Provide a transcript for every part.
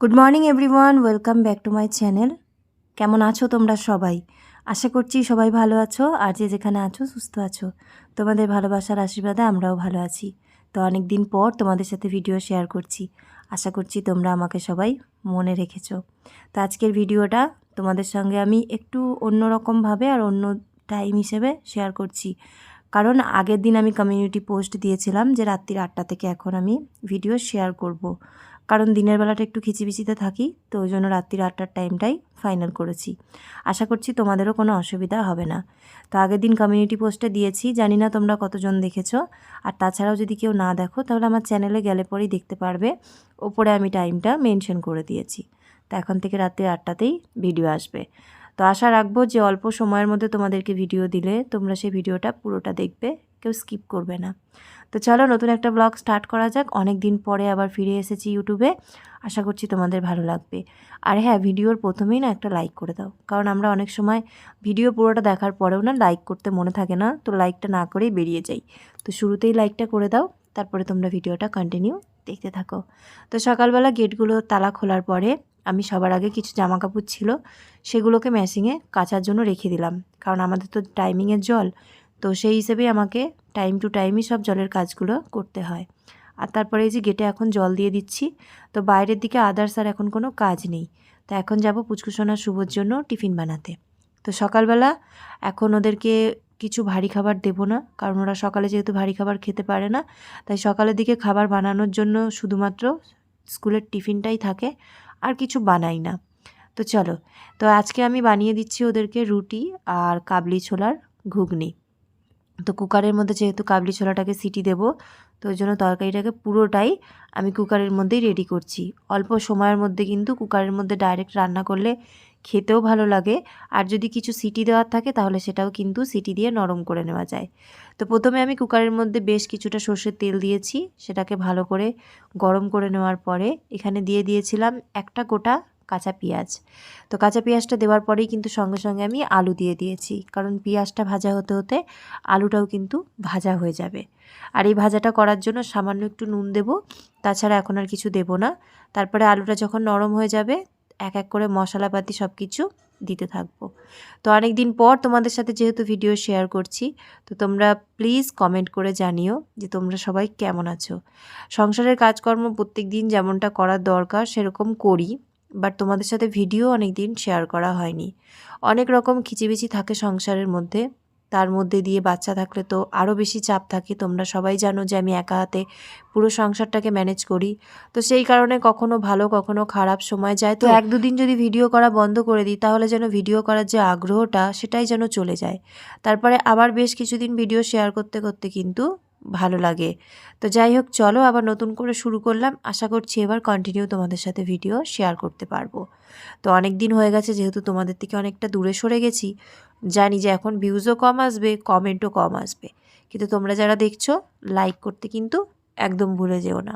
Good morning everyone welcome back to my channel কেমন আছো তোমরা সবাই? আশা করছি সবাই ভালো আছো আর যে যেখানে আছো, সুস্থ আছো। তোমাদের ভালোবাসার আশীর্বাদে আমরাও ভালো আছি। তো অনেক দিন পর তোমাদের সাথে ভিডিও শেয়ার করছি। আশা করছি তোমরা আমাকে সবাই মনে রেখেছো। তো আজকের ভিডিওটা তোমাদের সঙ্গে আমি একটু অন্যরকমভাবে আর অন্য টাইম হিসেবে শেয়ার করছি। কারণ আগের দিন আমি কমিউনিটি পোস্ট দিয়েছিলাম যে রাত্রির আটটা থেকে এখন আমি ভিডিও শেয়ার করব। কারণ দিনের বেলাটা একটু খিচিবিচিতে থাকি, তো ওই জন্য রাত্রির আটটার টাইমটাই ফাইনাল করেছি। আশা করছি তোমাদেরও কোনো অসুবিধা হবে না। তো আগের দিন কমিউনিটি পোস্টে দিয়েছি, জানি না তোমরা কতজন দেখেছ। আর তাছাড়াও যদি কেউ না দেখো, তাহলে আমার চ্যানেলে গেলে পরেই দেখতে পারবে। ওপরে আমি টাইমটা মেনশন করে দিয়েছি। তো এখন থেকে রাত্রি আটটাতেই ভিডিও আসবে। তো আশা রাখব যে অল্প সময়ের মধ্যে তোমাদেরকে ভিডিও দিলে তোমরা সেই ভিডিওটা পুরোটা দেখবে, কেউ স্কিপ করবে না। তো চলো নতুন একটা ব্লগ স্টার্ট করা যাক অনেক দিন পরে আবার ফিরে এসেছি ইউটিউবে আশা করছি তোমাদের ভালো লাগবে। আর হ্যাঁ ভিডিওর প্রথমেই না একটা লাইক করে দাও, কারণ আমরা অনেক সময় ভিডিও পুরোটা দেখার পরেও না লাইক করতে মনে থাকে না, তো লাইকটা না করেই বেরিয়ে যাই। তো শুরুতেই লাইকটা করে দাও, তারপরে তোমরা ভিডিওটা কন্টিনিউ দেখতে থাকো। তো সকালবেলা গেটগুলো তালা খোলার পরে আমি সবার আগে কিছু জামা কাপড় ছিল, সেগুলোকে ম্যাশিংয়ে কাচার জন্য রেখে দিলাম। কারণ আমাদের তো টাইমিংয়ের জল, তো সেই হিসেবেই আমাকে টাইম টু টাইমই সব জলের কাজগুলো করতে হয়। আর তারপরে এই যে গেটে এখন জল দিয়ে দিচ্ছি, তো বাইরের দিকে আদার্স আর এখন কোনো কাজ নেই। তো এখন যাব পুচকুসোনা শুভর জন্য টিফিন বানাতে। তো সকালবেলা এখন ওদেরকে কিছু ভারী খাবার দেবো না, কারণ ওরা সকালে যেহেতু ভারী খাবার খেতে পারে না, তাই সকালের দিকে খাবার বানানোর জন্য শুধুমাত্র স্কুলের টিফিনটাই থাকে। আর কিছু বানাই না। তো চলো, তো আজকে আমি বানিয়ে দিচ্ছি ওদেরকে রুটি আর কাবলি ছোলার ঘুগনি। তো কুকারের মধ্যে যেহেতু কাবলি ছোলাটাকে সিটি দেব, তো ওই জন্য তরকারিটাকে পুরোটাই আমি কুকারের মধ্যেই রেডি করছি। অল্প সময়ের মধ্যে কিন্তু কুকারের মধ্যে ডাইরেক্ট রান্না করলে খেতেও ভালো লাগে। আর যদি কিছু সিটি দেওয়ার থাকে তাহলে সেটাও কিন্তু সিটি দিয়ে নরম করে নেওয়া যায়। তো প্রথমে আমি কুকারের মধ্যে বেশ কিছুটা সর্ষের তেল দিয়েছি, সেটাকে ভালো করে গরম করে নেওয়ার পরে এখানে দিয়ে দিয়েছিলাম একটা গোটা কাঁচা পেঁয়াজ। তো কাঁচা পেঁয়াজটা দেওয়ার পরেই কিন্তু সঙ্গে সঙ্গে আমি আলু দিয়ে দিয়েছি, কারণ পেঁয়াজটা ভাজা হতে হতে আলুটাও কিন্তু ভাজা হয়ে যাবে। আর এই ভাজাটা করার জন্য সামান্য একটু নুন দেব, তাছাড়া এখন আর কিছু দেব না। তারপরে আলুটা যখন নরম হয়ে যাবে এক এক করে মশলাপাতি সব কিছু দিতে থাকব। তো অনেক দিন পর তোমাদের সাথে যেহেতু ভিডিও শেয়ার করছি, তো তোমরা প্লিজ কমেন্ট করে জানিও যে তোমরা সবাই কেমন আছো। সংসারের কাজকর্ম প্রত্যেক দিন যেমনটা করার দরকার সেরকম করি বাট তোমাদের সাথে ভিডিও অনেক দিন শেয়ার করা হয়নি। অনেক রকম খিচিবিচি থাকে সংসারের মধ্যে। তার মধ্যে দিয়ে বাচ্চা থাকলে তো আরও বেশি চাপ থাকে। তোমরা সবাই জানো যে আমি একা হাতে পুরো সংসারটাকে ম্যানেজ করি। তো সেই কারণে কখনো ভালো কখনো খারাপ সময় যায়। তো এক দুদিন যদি ভিডিও করা বন্ধ করে দিই তাহলে যেন ভিডিও করার যে আগ্রহটা সেটাই যেন চলে যায়। তারপরে আবার বেশ কিছুদিন ভিডিও শেয়ার করতে করতে কিন্তু ভালো লাগে। তো যাই হোক, চলো আবার নতুন করে শুরু করলাম। আশা করছি এবার কন্টিনিউ তোমাদের সাথে ভিডিও শেয়ার করতে পারব। তো অনেক দিন হয়ে গেছে, যেহেতু তোমাদের থেকে অনেকটা দূরে সরে গেছি। জানি যে এখন ভিউজও কম আসবে কমেন্টও কম আসবে। কিন্তু তোমরা যারা দেখছ লাইক করতে কিন্তু একদম ভুলে যেও না।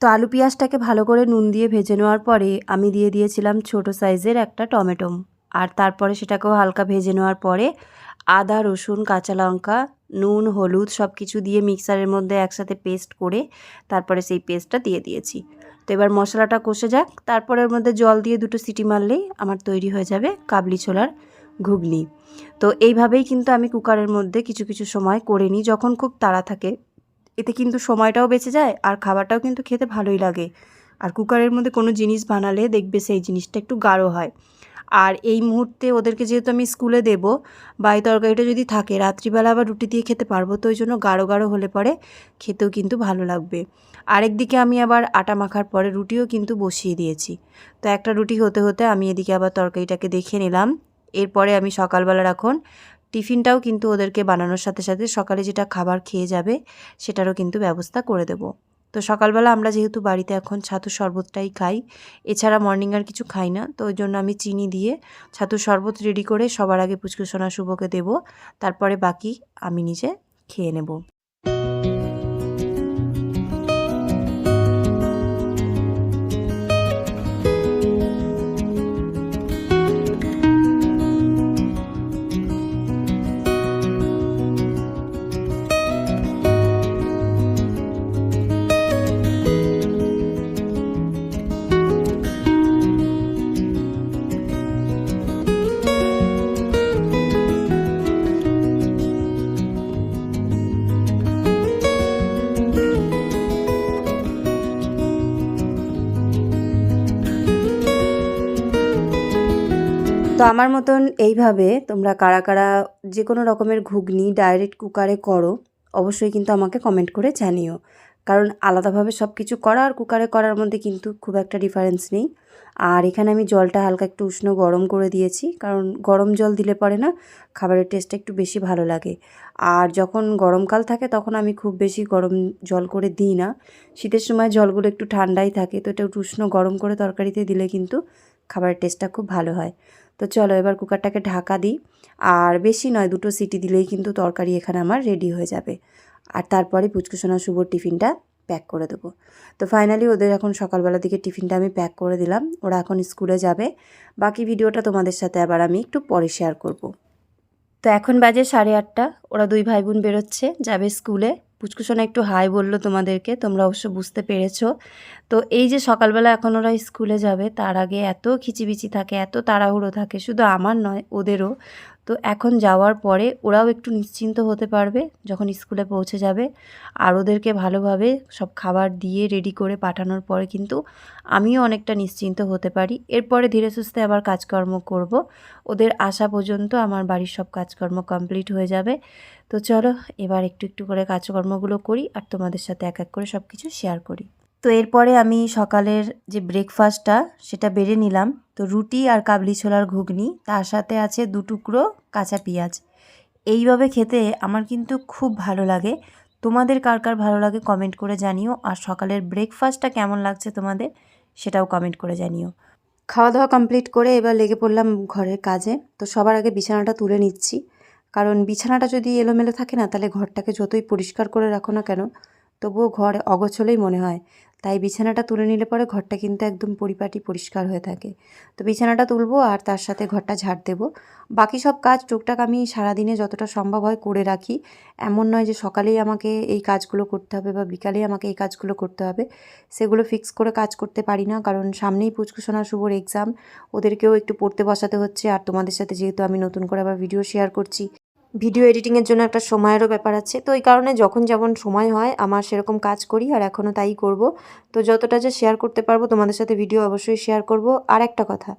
তো আলু পেঁয়াজটাকে ভালো করে নুন দিয়ে ভেজে নেওয়ার পরে আমি দিয়ে দিয়েছিলাম ছোট সাইজের একটা টমেটো। আর তারপরে সেটাকেও হালকা ভেজে নেওয়ার পরে আদা, রসুন, কাঁচা লঙ্কা নুন, হলুদ সব কিছু দিয়ে মিক্সারের মধ্যে একসাথে পেস্ট করে তারপরে সেই পেস্টটা দিয়ে দিয়েছি। তো এবার মশলাটা কষে যাক, তারপরে ওর মধ্যে জল দিয়ে দুটো সিটি মারলেই আমার তৈরি হয়ে যাবে কাবলি ছোলার ঘুগনি। তো এইভাবেই কিন্তু আমি কুকারের মধ্যে কিছু কিছু সময় করে নিই, যখন খুব তাড়া থাকে। এতে কিন্তু সময়টাও বেঁচে যায় আর খাবারটাও কিন্তু খেতে ভালোই লাগে। আর কুকারের মধ্যে কোনো জিনিস বানালে দেখবে সেই জিনিসটা একটু গাঢ় হয়। আর এই মুহূর্তে ওদেরকে যেহেতু আমি স্কুলে দেব বা এই তরকারিটা যদি থাকে, রাত্রিবেলা আবার রুটি দিয়ে খেতে পারব, তো ওই জন্য গাঢ় গাঢ় হলে পরে খেতেও কিন্তু ভালো লাগবে। আরেকদিকে আমি আবার আটা মাখার পরে রুটিও কিন্তু বসিয়ে দিয়েছি। তো একটা রুটি হতে হতে আমি এদিকে আবার তরকারিটাকে দেখে নিলাম। এরপরে আমি সকালবেলার এখন টিফিনটাও কিন্তু ওদেরকে বানানোর সাথে সাথে সকালে যেটা খাবার খেয়ে যাবে, সেটারও কিন্তু ব্যবস্থা করে দেবো। তো সকালবেলা আমরা যেহেতু বাড়িতে এখন ছাতু শরবতটাই খাই, এছাড়া মর্নিং আর কিছু খাই না, তো ওই জন্য আমি চিনি দিয়ে ছাতু শরবত রেডি করে সবার আগে পুচকুসোনা শুভকে দেবো, তারপরে বাকি আমি নিজে খেয়ে নেব। তো আমার মতন এইভাবে তোমরা কারা কারা যে কোনো রকমের ঘুগনি ডাইরেক্ট কুকারে করো, অবশ্যই কিন্তু আমাকে কমেন্ট করে জানিও। কারণ আলাদাভাবে সব কিছু করা আর কুকারে করার মধ্যে কিন্তু খুব একটা ডিফারেন্স নেই। আর এখানে আমি জলটা হালকা একটু উষ্ণ গরম করে দিয়েছি, কারণ গরম জল দিলে পরে না খাবারের টেস্টটা একটু বেশি ভালো লাগে। আর যখন গরমকাল থাকে তখন আমি খুব বেশি গরম জল করে দিই না। শীতের সময় জলগুলো একটু ঠান্ডাই থাকে, তো এটা উষ্ণ গরম করে তরকারিতে দিলে কিন্তু খাবারের টেস্টটা খুব ভালো হয়। তো চলো এবার কুকারটাকে ঢাকা দিই। আর বেশি নয়, দুটো সিটি দিলেই কিন্তু তরকারি এখানে আমার রেডি হয়ে যাবে। আর তারপরে পুচকুসোনা শুভর টিফিনটা প্যাক করে দেবো। তো ফাইনালি ওদের এখন সকালবেলা দিকে টিফিনটা আমি প্যাক করে দিলাম। ওরা এখন স্কুলে যাবে। বাকি ভিডিওটা তোমাদের সাথে আবার আমি একটু পরে শেয়ার করব। তো এখন বাজে সাড়ে আটটা। ওরা দুই ভাই বোন বেরোচ্ছে, যাবে স্কুলে। পুচকুসোনা একটু হাই বলল তোমাদেরকে, তোমরা অবশ্য বুঝতে পেরেছ। তো এই যে সকালবেলা এখন ওরা স্কুলে যাবে, তার আগে এত খিচিবিচি থাকে, এত তাড়াহুড়ো থাকে, শুধু আমার নয়, ওদেরও। তো এখন যাওয়ার পরে ওরাও একটু নিশ্চিন্ত হতে পারবে যখন স্কুলে পৌঁছে যাবে। আর ওদেরকে ভালোভাবে সব খাবার দিয়ে রেডি করে পাঠানোর পরে কিন্তু আমিও অনেকটা নিশ্চিন্ত হতে পারি। এরপরে ধীরে সুস্থে আবার কাজকর্ম করব। ওদের আসা পর্যন্ত আমার বাড়ির সব কাজকর্ম কমপ্লিট হয়ে যাবে। তো চলো, এবার একটু একটু করে কাজকর্মগুলো করি আর তোমাদের সাথে এক এক করে সব কিছু শেয়ার করি। তো এরপরে আমি সকালের যে ব্রেকফাস্টটা সেটা বেড়ে নিলাম। তো রুটি আর কাবলি ছোলার ঘুগনি, তার সাথে আছে দু টুকরো কাঁচা পেঁয়াজ। এইভাবে খেতে আমার কিন্তু খুব ভালো লাগে। তোমাদের কার কার ভালো লাগে কমেন্ট করে জানিও। আর সকালের ব্রেকফাস্টটা কেমন লাগছে তোমাদের, সেটাও কমেন্ট করে জানিও। খাওয়া দাওয়া কমপ্লিট করে এবার লেগে পড়লাম ঘরের কাজে। তো সবার আগে বিছানাটা তুলে নিচ্ছি। কারণ বিছানাটা যদি এলোমেলো থাকে না, তাহলে ঘরটাকে যতই পরিষ্কার করে রাখো না কেন তবুও ঘর অগোছলেই মনে হয়। তাই বিছানাটা তুলে নিলে পরে ঘরটা কিন্তু একদম পরিপাটি পরিষ্কার হয়ে থাকে। তো বিছানাটা তুলবো আর তার সাথে ঘরটা ঝাড় দেবো। বাকি সব কাজ টুকটাক আমি সারাদিনে যতটা সম্ভব হয় করে রাখি। এমন নয় যে সকালেই আমাকে এই কাজগুলো করতে হবে বা বিকালেই আমাকে এই কাজগুলো করতে হবে। সেগুলো ফিক্স করে কাজ করতে পারি না, কারণ সামনেই পুচকুসোনা শুভর এক্সাম। ওদেরকেও একটু পড়তে বসাতে হচ্ছে আর তোমাদের সাথে যেহেতু আমি নতুন করে আবার ভিডিও শেয়ার করছি ভিডিও এডিটিংয়ের জন্য একটা সময়েরও ব্যাপার আছে। তো এই কারণে যখন যেমন সময় হয়, আমার সেরকম কাজ করি আর এখনও তাই করব। তো যতটা যে শেয়ার করতে পারব, তোমাদের সাথে ভিডিও অবশ্যই শেয়ার করব। আর একটা কথা,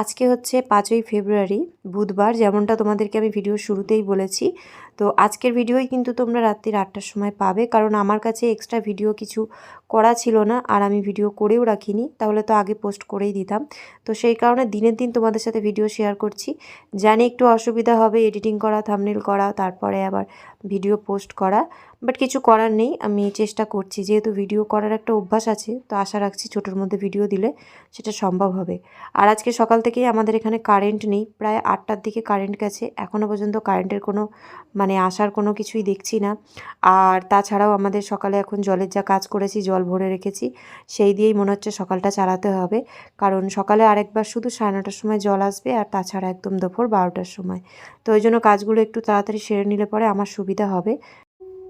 আজকে হচ্ছে পাঁচই ফেব্রুয়ারি, বুধবার যেমনটা তোমাদেরকে আমি ভিডিও শুরুতেই বলেছি তো আজকের ভিডিওই কিন্তু তোমরা রাত্রির আটটার সময় পাবে, কারণ আমার কাছে এক্সট্রা ভিডিও কিছু করা ছিল না, আর আমি ভিডিও করেও রাখিনি, তাহলে তো আগে পোস্ট করেই দিতাম। তো সেই কারণে দিনের দিন তোমাদের সাথে ভিডিও শেয়ার করছি। জানি একটু অসুবিধা হবে এডিটিং করা থামনেল করা, তারপরে আবার ভিডিও পোস্ট করা। বাট কিছু করার নেই, আমি চেষ্টা করছি। যেহেতু ভিডিও করার একটা অভ্যাস আছে, তো আশা রাখছি ছোটোর মধ্যে ভিডিও দিলে সেটা সম্ভব হবে। আর আজকে সকাল থেকেই আমাদের এখানে কারেন্ট নেই, প্রায় আটটার দিকে কারেন্ট গেছে। এখনও পর্যন্ত কারেন্টের কোনো মানে আসার কোনো কিছুই দেখছি না। আর তাছাড়াও আমাদের সকালে এখন জলের যা কাজ করেছি, জল ভরে রেখেছি, সেই দিয়েই মনে হচ্ছে সকালটা চালাতে হবে। কারণ সকালে আরেকবার শুধু সাড়ে নটার সময় জল আসবে, আর তাছাড়া একদম দুপুর বারোটার সময়। তো ওই জন্য কাজগুলো একটু তাড়াতাড়ি সেরে নিলে পরে আমার সুবিধা হবে।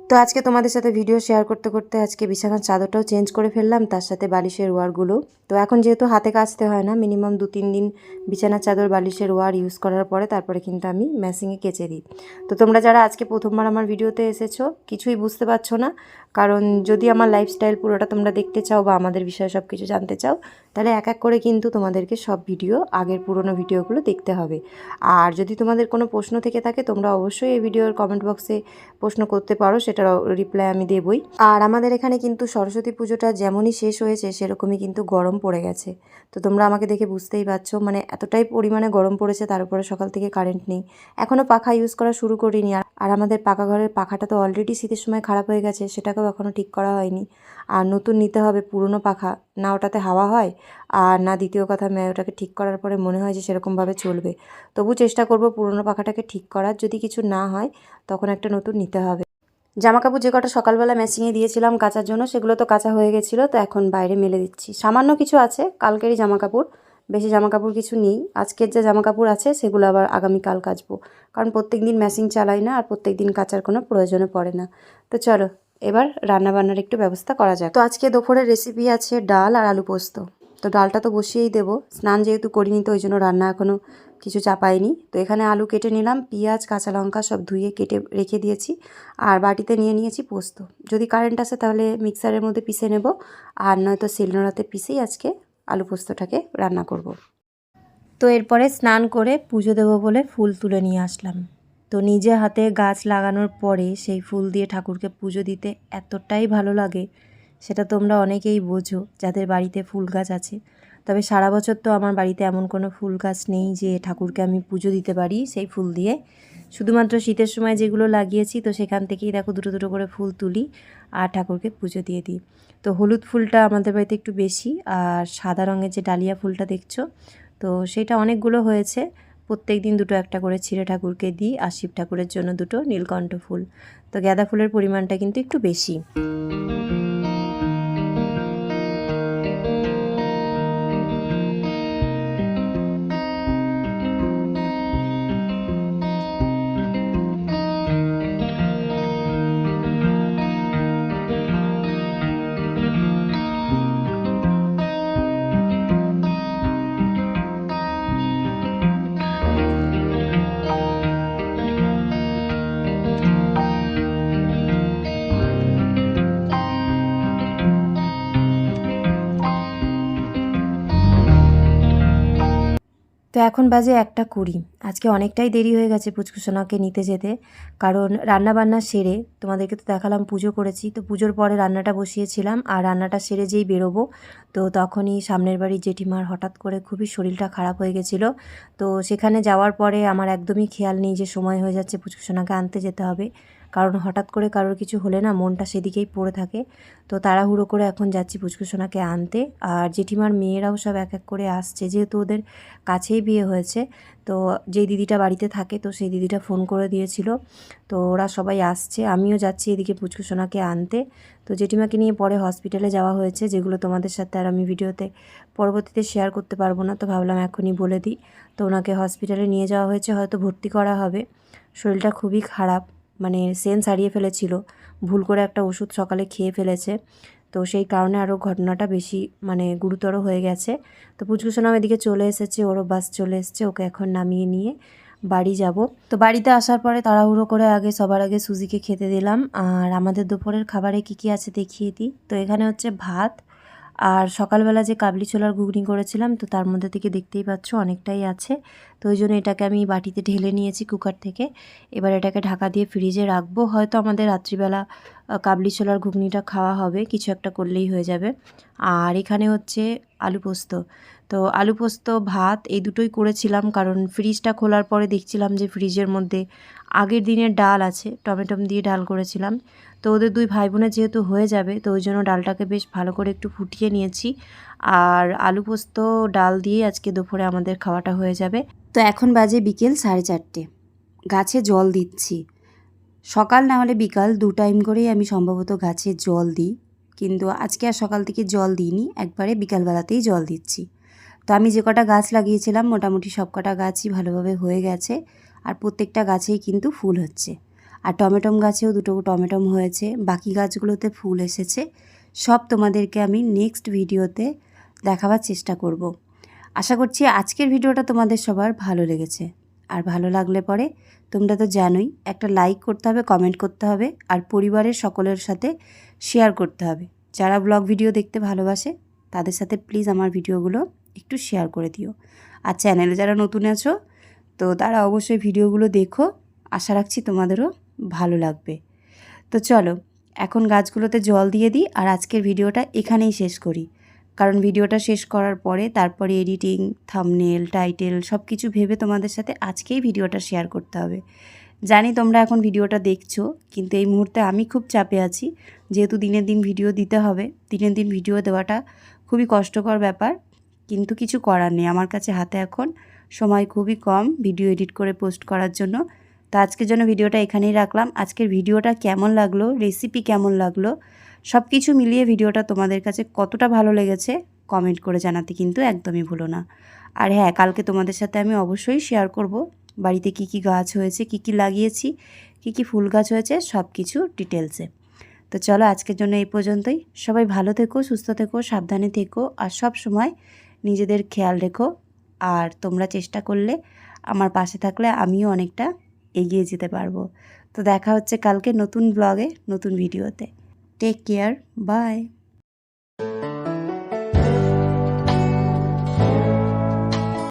তো আজকে তোমাদের সাথে ভিডিও শেয়ার করতে করতে আজকে বিছানার চাদরটাও চেঞ্জ করে ফেললাম, তার সাথে বালিশের ওয়ারগুলো। তো এখন যেহেতু হাতে কাচতে হয় না মিনিমাম দু তিন দিন বিছানার চাদর, বালিশের ওয়ার ইউজ করার পরে তারপরে কিন্তু আমি ম্যাসিংয়ে কেচে দিই। তো তোমরা যারা আজকে প্রথমবার আমার ভিডিওতে এসেছ, কিছুই বুঝতে পারছ না কারণ যদি আমার লাইফস্টাইল পুরোটা তোমরা দেখতে চাও বা আমাদের বিষয়ে সব কিছু জানতে চাও, তাহলে এক এক করে কিন্তু তোমাদেরকে সব ভিডিও আগের পুরনো ভিডিওগুলো দেখতে হবে। আর যদি তোমাদের কোনো প্রশ্ন থেকে থাকে, তোমরা অবশ্যই এই ভিডিওর কমেন্ট বক্সে প্রশ্ন করতে পারো, সেটার রিপ্লাই আমি দেবই। আর আমাদের এখানে কিন্তু সরস্বতী পুজোটা যেমনই শেষ হয়েছে, সেরকমই কিন্তু গরম পড়ে গেছে। তো তোমরা আমাকে দেখে বুঝতেই পারছ মানে এতটাই পরিমাণে গরম পড়েছে, তার উপরে সকাল থেকে কারেন্ট নেই। এখনও পাখা ইউজ করা শুরু করিনি, আর আমাদের পাকা ঘরের পাখাটা তো অলরেডি শীতের সময় খারাপ হয়ে গেছে সেটাকেও এখনও ঠিক করা হয়নি। আর নতুন নিতে হবে পুরনো পাখা, না ওটাতে হাওয়া হয়, আর না দ্বিতীয় কথা ওটাকে ঠিক করার পরে মনে হয় যে সেরকমভাবে চলবে। তবু চেষ্টা করব পুরনো পাখাটাকে ঠিক করার, যদি কিছু না হয়, তখন একটা নতুন নিতে হবে। জামা কাপড় যে কটা সকালবেলা মেশিনে দিয়েছিলাম কাচার জন্য, সেগুলো তো কাঁচা হয়ে গেছিল, তো এখন বাইরে মেলে দিচ্ছি। সামান্য কিছু আছে, কালকেরই জামা কাপড় বেশি জামা কাপড় কিছু নেই। আজকের যে জামা কাপড় আছে, সেগুলো আবার আগামীকাল কাচবো। কারণ প্রত্যেক দিন মেশিন চালাই না, আর প্রত্যেক দিন কাচার কোনো প্রয়োজনে পড়ে না। তো চলো এবার রান্নাবান্নার একটু ব্যবস্থা করা যাক। তো আজকে দুপুরের রেসিপি আছে ডাল আর আলু পোস্ত। তো ডালটা তো বসিয়েই দেবো। স্নান যেহেতু করিনি, তো ওই জন্য রান্না এখনও কিছু চাপাইনি। তো এখানে আলু কেটে নিলাম, পেঁয়াজ, কাঁচা লঙ্কা সব ধুয়ে কেটে রেখে দিয়েছি। আর বাটিতে নিয়ে নিয়েছি পোস্ত। যদি কারেন্ট আসে তাহলে মিক্সারের মধ্যে পিষে নেব। আর নয়তো শিলনোড়াতে পিষেই আজকে আলু পোস্তটাকে রান্না করব। তো এরপরে স্নান করে পুজো দেবো বলে ফুল তুলে নিয়ে আসলাম। তো নিজে হাতে গাছ লাগানোর পরে সেই ফুল দিয়ে ঠাকুরকে পুজো দিতে এতটাই ভালো লাগে, সেটা তোমরা অনেকেই বোঝো যাদের বাড়িতে ফুল গাছ আছে। তবে সারা বছর তো আমার বাড়িতে এমন কোনো ফুল গাছ নেই যে ঠাকুরকে আমি পুজো দিতে পারি সেই ফুল দিয়ে। শুধুমাত্র শীতের সময় যেগুলো লাগিয়েছি, তো সেখান থেকেই দেখো দুটো দুটো করে ফুল তুলি আর ঠাকুরকে পুজো দিয়ে দিই। তো হলুদ ফুলটা আমাদের বাড়িতে একটু বেশি, আর সাদা রঙের যে ডালিয়া ফুলটা দেখছ, তো সেটা অনেকগুলো হয়েছে। প্রত্যেক দিন দুটো একটা করে ছিঁড়ে ঠাকুরকে দিই আর শিব ঠাকুরের জন্য দুটো নীলকণ্ঠ ফুল। তো গাঁদা ফুলের পরিমাণটা কিন্তু একটু বেশি। তো এখন বাজে একটা কুড়ি। আজকে অনেকটাই দেরি হয়ে গেছে পুচকুসোনাকে নিতে যেতে। কারণ রান্না বান্না সেরে তোমাদেরকে তো দেখালাম পুজো করেছি। তো পুজোর পরে রান্নাটা বসিয়েছিলাম আর রান্নাটা সেরে যেই বেরোবো, তো তখনই সামনের বাড়ির জেঠিমার হঠাৎ করে খুবই শরীরটা খারাপ হয়ে গেছিল। তো সেখানে যাওয়ার পরে আমার একদমই খেয়াল নেই যে সময় হয়ে যাচ্ছে পুচকুসোনাকে আনতে যেতে হবে। কারণ হঠাৎ করে কারোর কিছু হলে না মনটা সেদিকেই পড়ে থাকে। তো তাড়াহুড়ো করে এখন যাচ্ছি পুচকুসোনাকে আনতে। আর জেঠিমার মেয়েরাও সব এক এক করে আসছে। যেহেতু ওদের কাছেই বিয়ে হয়েছে, তো যেই দিদিটা বাড়িতে থাকে, তো সেই দিদিটা ফোন করে দিয়েছিল। তো ওরা সবাই আসছে। আমিও যাচ্ছি এদিকে পুচকুসোনাকে আনতে। তো জেঠিমাকে নিয়ে পরে হসপিটালে যাওয়া হয়েছে, যেগুলো তোমাদের সাথে আর আমি ভিডিওতে পরবর্তীতে শেয়ার করতে পারব না, তো ভাবলাম এখনই বলে দিই। তো ওনাকে হসপিটালে নিয়ে যাওয়া হয়েছে, হয়তো ভর্তি করা হবে। শরীরটা খুবই খারাপ। মানে সেন্স হারিয়ে ফেলেছিল। ভুল করে একটা ওষুধ সকালে খেয়ে ফেলেছে। তো সেই কারণে আরও ঘটনাটা বেশি মানে গুরুতর হয়ে গেছে। তো পুচকুসোনাম এদিকে চলে এসেছে ওরও বাস চলে এসেছে, ওকে এখন নামিয়ে নিয়ে বাড়ি যাব। তো বাড়িতে আসার পরে তাড়াহুড়ো করে আগে সবার আগে সুজিকে খেতে দিলাম। আর আমাদের দুপুরের খাবারে কি কি আছে দেখিয়ে দিই। তো এখানে হচ্ছে ভাত আর সকালবেলা যে কাবলি ছোলার ঘুগনি করেছিলাম, তো তার মধ্যে থেকে দেখতেই পাচ্ছ অনেকটাই আছে। তো ওই জন্য এটাকে আমি বাটিতে ঢেলে নিয়েছি কুকার থেকে। এবার এটাকে ঢাকা দিয়ে ফ্রিজে রাখব। হয়তো আমাদের রাত্রিবেলা কাবলি ছোলার ঘুগনিটা খাওয়া হবে, কিছু একটা করলেই হয়ে যাবে। আর এখানে হচ্ছে আলু পোস্ত। তো আলু পোস্ত, ভাত এই দুটোই করেছিলাম, কারণ ফ্রিজটা খোলার পরে দেখছিলাম যে ফ্রিজের মধ্যে আগের দিনের ডাল আছে, টমেটম দিয়ে ডাল করেছিলাম। তো ওদের দুই ভাই বোনের যেহেতু হয়ে যাবে, তো ওই জন্য ডালটাকে বেশ ভালো করে একটু ফুটিয়ে নিয়েছি। আর আলু পোস্ত, ডাল দিয়ে আজকে দুপুরে আমাদের খাওয়াটা হয়ে যাবে। তো এখন বাজে বিকেল সাড়ে চারটে। গাছে জল দিচ্ছি। সকাল না হলে বিকাল দু টাইম করেই আমি সম্ভবত গাছে জল দিই। কিন্তু আজকে আর সকাল থেকে জল দিইনি, একবারে বিকালবেলাতেই জল দিচ্ছি। তো আমি যে কটা গাছ লাগিয়েছিলাম, মোটামুটি সব কটা গাছই ভালোভাবে হয়ে গেছে। আর প্রত্যেকটা গাছেই কিন্তু ফুল হচ্ছে। আর টমেটম গাছেও দুটো টমেটম হয়েছে। বাকি গাছগুলোতে ফুল এসেছে। সব তোমাদেরকে আমি নেক্সট ভিডিওতে দেখাবার চেষ্টা করব। আশা করছি আজকের ভিডিওটা তোমাদের সবার ভালো লেগেছে। আর ভালো লাগলে পরে তোমরা তো জানোই, একটা লাইক করতে হবে কমেন্ট করতে হবে, আর পরিবারের সকলের সাথে শেয়ার করতে হবে। যারা ব্লগ ভিডিও দেখতে ভালোবাসে, তাদের সাথে প্লিজ আমার ভিডিওগুলো একটু শেয়ার করে দিও। আর চ্যানেলে যারা নতুন আছো, তো তারা অবশ্যই ভিডিওগুলো দেখো। আশা রাখছি তোমাদেরও ভালো লাগবে। তো চলো, এখন গাছগুলোতে জল দিয়ে দিই আর আজকের ভিডিওটা এখানেই শেষ করি। কারণ ভিডিওটা শেষ করার পরে তারপরে এডিটিং থামনেল টাইটেল সব কিছু ভেবে তোমাদের সাথে আজকেই ভিডিওটা শেয়ার করতে হবে। জানি তোমরা এখন ভিডিওটা দেখছ, কিন্তু এই মুহূর্তে আমি খুব চাপে আছি। যেহেতু দিনের দিন ভিডিও দিতে হবে, দিনের দিন ভিডিও দেওয়াটা খুবই কষ্টকর ব্যাপার, কিন্তু কিছু করার নেই। আমার কাছে হাতে এখন সময় খুবই কম ভিডিও এডিট করে পোস্ট করার জন্য। তো আজকের জন্য ভিডিওটা এখানেই রাখলাম। আজকের ভিডিওটা কেমন লাগল রেসিপি কেমন লাগল সব কিছু মিলিয়ে ভিডিওটা তোমাদের কাছে কতটা ভালো লেগেছে কমেন্ট করে জানাতে কিন্তু একদমই ভুলো না। আর হ্যাঁ কালকে তোমাদের সাথে আমি অবশ্যই শেয়ার করব বাড়িতে কি কি গাছ হয়েছে, কি কি লাগিয়েছি, কি কি ফুল গাছ হয়েছে সব কিছু ডিটেলসে তো চলো আজকের জন্য এই পর্যন্তই। সবাই ভালো থেকো, সুস্থ থেকো, সাবধানে থেকো আর সব সময় নিজেদের খেয়াল রেখো। আর তোমরা চেষ্টা করলে আমার পাশে থাকলে আমিও অনেকটা এগিয়ে যেতে পারব। তো দেখা হচ্ছে কালকে নতুন ব্লগে নতুন ভিডিওতে টেক কেয়ার বাই